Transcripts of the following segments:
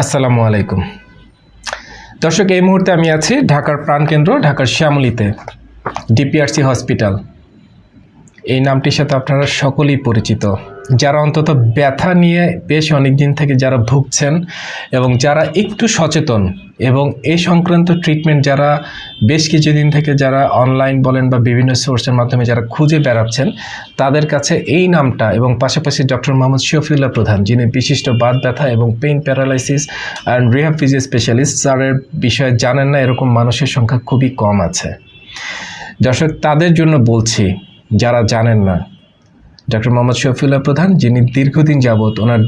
আসসালামু আলাইকুম। দর্শক, এই মুহূর্তে আমি আছি ঢাকার প্রাণকেন্দ্র, ঢাকার শ্যামলিতে, ডিপিআরসি হসপিটাল। এই নামটির সাথে আপনারা সকলেই পরিচিত। যারা অন্তত ব্যথা নিয়ে বেশ অনেক দিন থেকে যারা ভুগছেন এবং যারা একটু সচেতন এবং এই সংক্রান্ত ট্রিটমেন্ট যারা বেশ কিছুদিন থেকে যারা অনলাইন বলেন বা বিভিন্ন সোর্সের মাধ্যমে যারা খুঁজে বেড়াচ্ছেন, তাদের কাছে এই নামটা এবং পাশাপাশি ডক্টর মোহাম্মদ শফিউল্লাহ প্রধান, যিনি বিশিষ্ট বাদ ব্যথা এবং pain paralysis and rehab physio specialist স্যারের বিষয়ে জানেন না, এরকম মানুষের সংখ্যা খুবই কম আছে। দর্শক, তাদের জন্য বলছি, যারা জানেন না ডক্টর মোহাম্মদ শফিউল্লাহ প্রধান, যিনি দীর্ঘদিন যাবৎ ওনার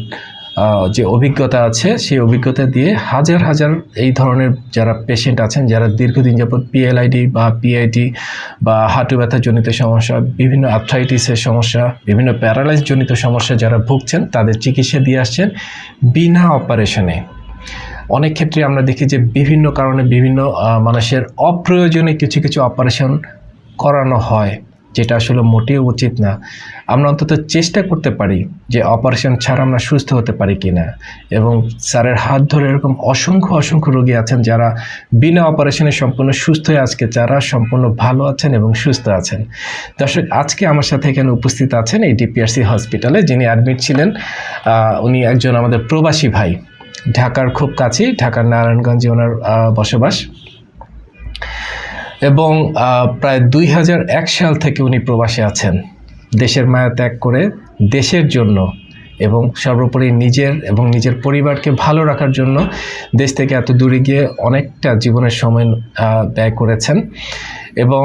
যে অভিজ্ঞতা আছে, সেই অভিজ্ঞতা দিয়ে হাজার হাজার এই ধরনের যারা পেশেন্ট আছেন, যারা দীর্ঘদিন যাবৎ পিএলআইডি বা পিআইডি বা হাঁটু ব্যথা জনিত সমস্যা, বিভিন্ন আর্থ্রাইটিসের সমস্যা, বিভিন্ন প্যারালাইজ জনিত সমস্যা যারা ভুগছেন, তাদের চিকিৎসা দিয়ে আসছেন বিনা অপারেশনে অনেক ক্ষেত্রে আমরা দেখি যে বিভিন্ন কারণে বিভিন্ন মানুষের অপ্রয়োজনে কিছু কিছু অপারেশন করানো হয়। যেটা আসলে মোটেও উচিত না। আমরা অন্তত চেষ্টা করতে পারি যে অপারেশন ছাড়া আমরা সুস্থ হতে পারি কি না এবং স্যারের হাত ধরে এরকম অসংখ্য অসংখ্য রোগী আছেন যারা বিনা অপারেশনে সম্পূর্ণ সুস্থ হয়ে আজকে যারা সম্পূর্ণ ভালো আছেন এবং সুস্থ আছেন। দর্শক, আজকে আমার সাথে এখানে উপস্থিত আছেন এই ডিপিআরসি হসপিটালে যিনি অ্যাডমিট ছিলেন উনি একজন আমাদের প্রবাসী ভাই। ঢাকার খুব কাছেই, ঢাকার নারায়ণগঞ্জে ওনার বসবাস। এবং প্রায় দুই হাজার এক সাল থেকে উনি প্রবাসে আছেন। দেশের মায়া ত্যাগ করে দেশের জন্য এবং সর্বোপরি নিজের এবং নিজের পরিবারকে ভালো রাখার জন্য দেশ থেকে এত দূরে গিয়ে অনেকটা জীবনের সময় ব্যয় করেছেন এবং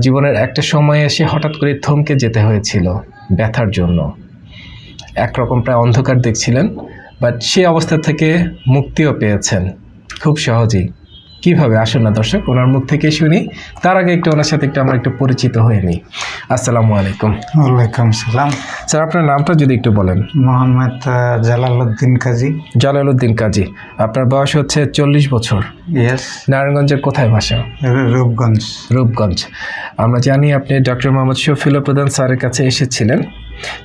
জীবনের একটা সময়ে এসে হঠাৎ করে থমকে যেতে হয়েছিল ব্যথার জন্য। একরকম প্রায় অন্ধকার দেখছিলেন, বাট সেই অবস্থা থেকে মুক্তিও পেয়েছেন, খুব সহজেই। কীভাবে আসুন না দর্শক? ওনার মুখ থেকে শুনি। তার আগে একটু ওনার সাথে একটু আমরা একটু পরিচিত হয়ে নিই। আসসালামু আলাইকুম। ওয়ালাইকুম সালাম। স্যার আপনার নামটা যদি একটু বলেন। মোহাম্মদ জালালউদ্দিন কাজী। জালালউদ্দিন কাজী। আপনার বয়স হচ্ছে চল্লিশ বছর। ইয়েস নারায়ণগঞ্জের কোথায় বাসা? রূপগঞ্জ। রূপগঞ্জ। আমরা জানি আপনি ডক্টর মোহাম্মদ শফিউল্লাহ প্রধান স্যারের কাছে এসেছিলেন।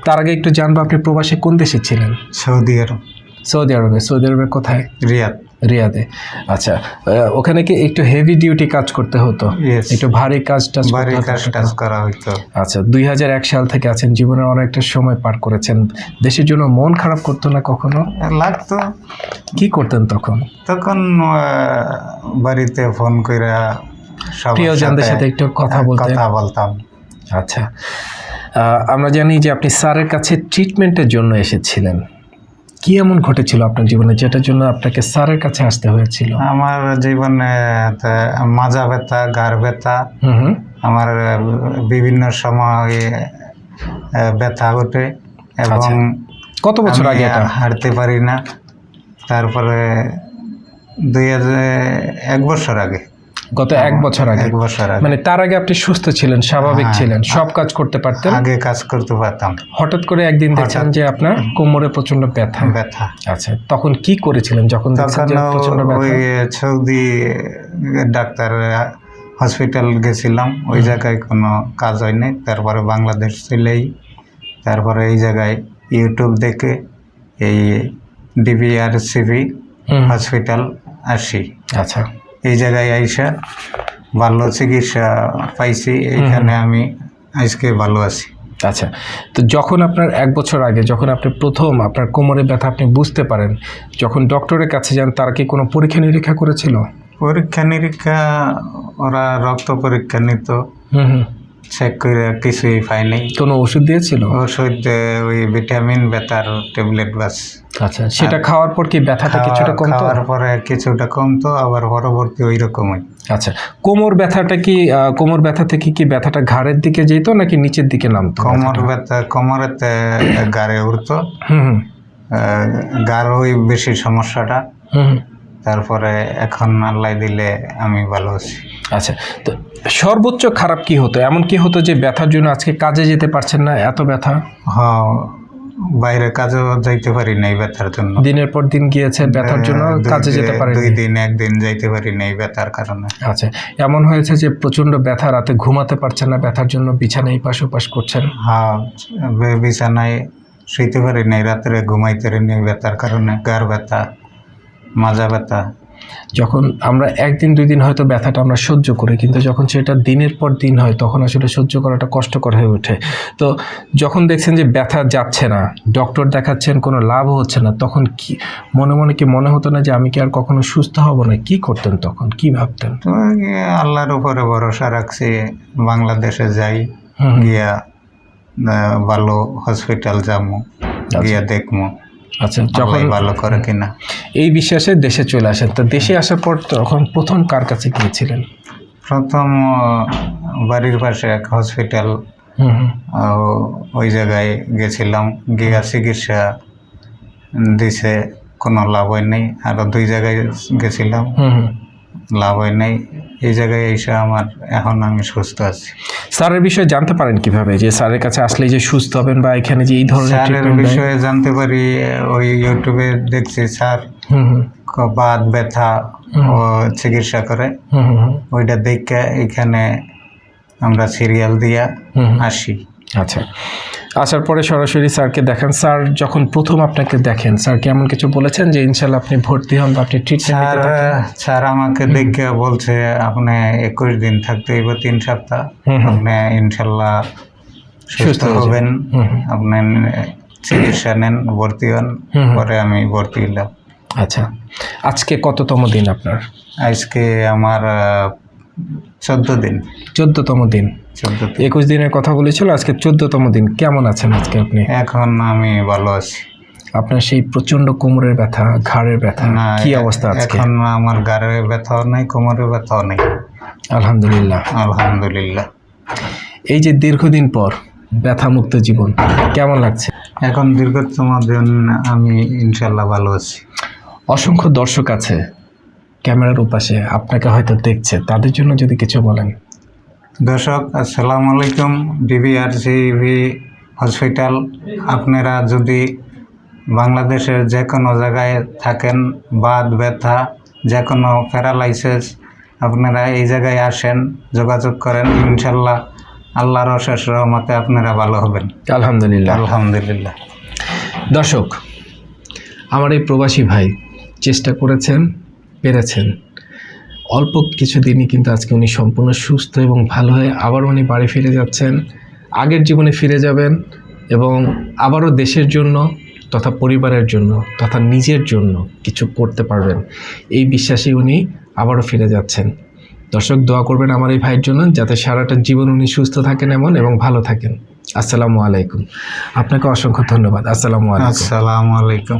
তার আগে একটু জানব আপনি প্রবাসে কোন দেশে ছিলেন? Saudi Arab. সৌদি আরবে। সৌদি আরবে কোথায়? রিয়াদ। রিয়াদে। আচ্ছা ওখানে কি একটু হেভি ডিউটি কাজ করতে হতো? একটু ভারী কাজ টাজ হতো? কাজ টাজ করা হইতো। আচ্ছা দুই হাজার এক সাল থেকে আছেন জীবনে অনেকটা সময় পার করেছেন। দেশের জন্য মন খারাপ করতো না কখনো? লাগতো। কি করতেন তখন? তখন বাড়িতে ফোন করে প্রিয়জনদের সাথে একটু কথা বলতেন। কথা বলতাম। আচ্ছা আমরা জানি যে আপনি স্যারের কাছে ট্রিটমেন্টের জন্য এসেছিলেন। কি এমন ঘটেছিল আপনার জীবনে যেটার জন্য আপনাকে স্যারের কাছে আসতে হয়েছিল? আমার জীবনে মাজা ব্যথা গার ব্যথা আমার বিভিন্ন সময় ব্যথা ওঠে এবং আচ্ছা। কত বছর আগে এটা? হাঁটতে পারি না। তারপরে দুই হাজার এক বছর আগে। গত এক বছর আগে। এক বছর আগে। মানে তার আগে আপনি সুস্থ ছিলেন স্বাভাবিক হ্যাঁ। ছিলেন সব কাজ করতে পারতেন? আগে কাজ করতে পারতাম। হঠাৎ করে একদিন দেখছেন যে আপনার কোমরে প্রচণ্ড ব্যথা। ব্যথা। আচ্ছা তখন কি করেছিলেন যখন দেখছেন তখন যে প্রচণ্ড ব্যথা? সৌদি ডাক্তার হসপিটাল গেছিলাম। ওই জায়গায় কোনো কাজ হয়নি। তারপরে বাংলাদেশ চলেই তারপরে এই জায়গায় ইউটিউব দেখে এই ডিবিআরসিবি হসপিটাল আসি। আচ্ছা। এই জায়গায় আইসা ভালো চিকিৎসা পাইছি এখানে আমি আজকে ভালো আছি। আচ্ছা তো যখন আপনার এক বছর আগে যখন আপনি প্রথম আপনার কোমরে ব্যথা আপনি বুঝতে পারেন যখন ডক্টরের কাছে যান তারা কি কোনো পরীক্ষা নিরীক্ষা করেছিল? পরীক্ষা নিরীক্ষা ওরা রক্ত পরীক্ষা নিত। হুম হুম। চেক করে কিছুই পাইনি। কোনো ওষুধ দিয়েছিল? ওষুধ ওই ভিটামিন ব্যথার ট্যাবলেট বাস আচ্ছা সেটা খাওয়ার পর কি ব্যথাটা কিছুটা কমতো? খাওয়ার পরে কিছুটা কমতো আবার পরবর্তী ওই রকমই। আচ্ছা কোমর ব্যথাটা কি কোমর ব্যথা থেকে কি ব্যথাটা ঘাড়ের দিকে যেত নাকি নিচের দিকে নামতো কোমর ব্যথা কোমরেতে গাড়ে উঠতো। ওই বেশি সমস্যাটা। হুম। তারপরে এখন আল্লাহ দিলে আমি ভালো আছি। আচ্ছা তো সর্বোচ্চ খারাপ কি হতো? এমন কি হতো যে ব্যথার জন্য আজকে কাজে যেতে পারছেন না এত ব্যথা? হ বাইরে কাজেও যাইতে পারি নাই ব্যথার জন্য। দিনের পর দিন গিয়েছে ব্যথার জন্য কাজে যেতে পারেন দুই দিন একদিন যাইতে পারি নাই ব্যথার কারণে। আচ্ছা এমন হয়েছে যে প্রচণ্ড ব্যথা রাতে ঘুমাতে পারছেন না ব্যথার জন্য বিছানায় পাশ ওপাশ করছেন? হ্যাঁ বিছানায় শুইতে পারি নাই রাত্রে ঘুমাইতে পারি নাই ব্যথার কারণে গার ব্যথা। মাজা ব্যথা। যখন আমরা একদিন দুই দিন হয়তো ব্যথাটা আমরা সহ্য করি কিন্তু যখন সেটা দিনের পর দিন হয় তখন আসলে সহ্য করাটা কষ্টকর হয়ে ওঠে। তো যখন দেখছেন যে ব্যথা যাচ্ছে না ডক্টর দেখাচ্ছেন কোনো লাভ হচ্ছে না তখন কি মনে মনে কি মনে হতো না যে আমি কি আর কখনো সুস্থ হব না? কি করতেন তখন? কি ভাবতেন? আল্লাহর উপরে ভরসা রাখছি বাংলাদেশে যাই গিয়া ভালো হসপিটাল যাব গিয়া দেখব আচ্ছা যখন ভালো করে কিনা। এই বিশ্বাসে দেশে চলে আসেন তো দেশে আসার পর তখন প্রথম কার কাছে গিয়েছিলেন? প্রথম বাড়ির পাশে এক হসপিটাল ওই জায়গায় গেছিলাম। গিয়া চিকিৎসা দিছে কোনো লাভ হয়নি নাই। আরও দুই জায়গায় গেছিলাম। লাভ হয় নাই। এই জায়গায় এসে আমার এখন আমি সুস্থ আছি। স্যারের বিষয়ে জানতে পারেন কীভাবে? যে স্যারের কাছে আসলে যে সুস্থ হবেন বা এখানে যে এই ধরনের স্যারের বিষয়ে জানতে পারি ওই ইউটিউবে দেখছি স্যার বাত ব্যথা ও চিকিৎসা করে। ওইটা দেখে এখানে আমরা সিরিয়াল দিয়া। আসি। আচ্ছা। আসার পরে সরাসরি স্যারকে দেখেন। স্যার যখন প্রথম আপনাকে দেখেন স্যার কেমন কিছু বলেছেন যে ইনশাল্লাহ আপনি ভর্তি হন বা আপনি স্যার স্যার আমাকে দেখে বলছে আপনি একুশ দিন থাকতে হইব তিন সপ্তাহ। আপনি ইনশাল্লাহ সুস্থ। হবেন। আপনি চিকিৎসা নেন ভর্তি হন। পরে আমি ভর্তি হইলাম। আচ্ছা। আজকে কততম দিন আপনার? আজকে আমার চোদ্দ দিন। চোদ্দতম দিন। একুশ দিনের কথা বলেছিল আজকে চোদ্দতম দিন। কেমন আছেন আজকে আপনি? এখন আমি ভালো আছি। আপনার সেই প্রচণ্ড কোমরের ব্যথা ঘাড়ের ব্যথা কি অবস্থা আজকে? এখন আমার গাড়ে ব্যথাও নাই কোমরে ব্যথাও নাই। আলহামদুলিল্লাহ। আলহামদুলিল্লাহ। এই যে দীর্ঘদিন পর ব্যথা মুক্ত জীবন কেমন লাগছে? এখন দীর্ঘতম দিন আমি ইনশাল্লাহ ভালো আছি। অসংখ্য দর্শক আছে ক্যামেরার উপাশে আপনাকে হয়তো দেখছে তাদের জন্য যদি কিছু বলেন। দর্শক আসসালামু আলাইকুম। ডিবিআরসিভি হসপিটাল আপনারা যদি বাংলাদেশের যে কোনো জায়গায় থাকেন বাদ ব্যথা যে কোনো প্যারালাইসিস আপনারা এই জায়গায় আসেন যোগাযোগ করেন ইনশাল্লাহ আল্লাহর অশেষ রহমতে আপনারা ভালো হবেন। আলহামদুলিল্লাহ। আলহামদুলিল্লাহ। দর্শক আমার এই প্রবাসী ভাই চেষ্টা করেছেন পেরেছেন। অল্প কিছুদিনই কিন্তু আজকে উনি সম্পূর্ণ সুস্থ এবং ভালো হয়ে আবার উনি বাড়ি ফিরে যাচ্ছেন। আগের জীবনে ফিরে যাবেন এবং আবারও দেশের জন্য তথা পরিবারের জন্য তথা নিজের জন্য কিছু করতে পারবেন। এই বিশ্বাসে উনি আবারও ফিরে যাচ্ছেন। দর্শক, দোয়া করবেন আমার এই ভাইয়ের জন্য যাতে সারাটা জীবন উনি সুস্থ থাকেন এমন এবং ভালো থাকেন। আসসালামু আলাইকুম। আপনাকে অসংখ্য ধন্যবাদ। আসসালামু আলাইকুম। আসসালামু আলাইকুম।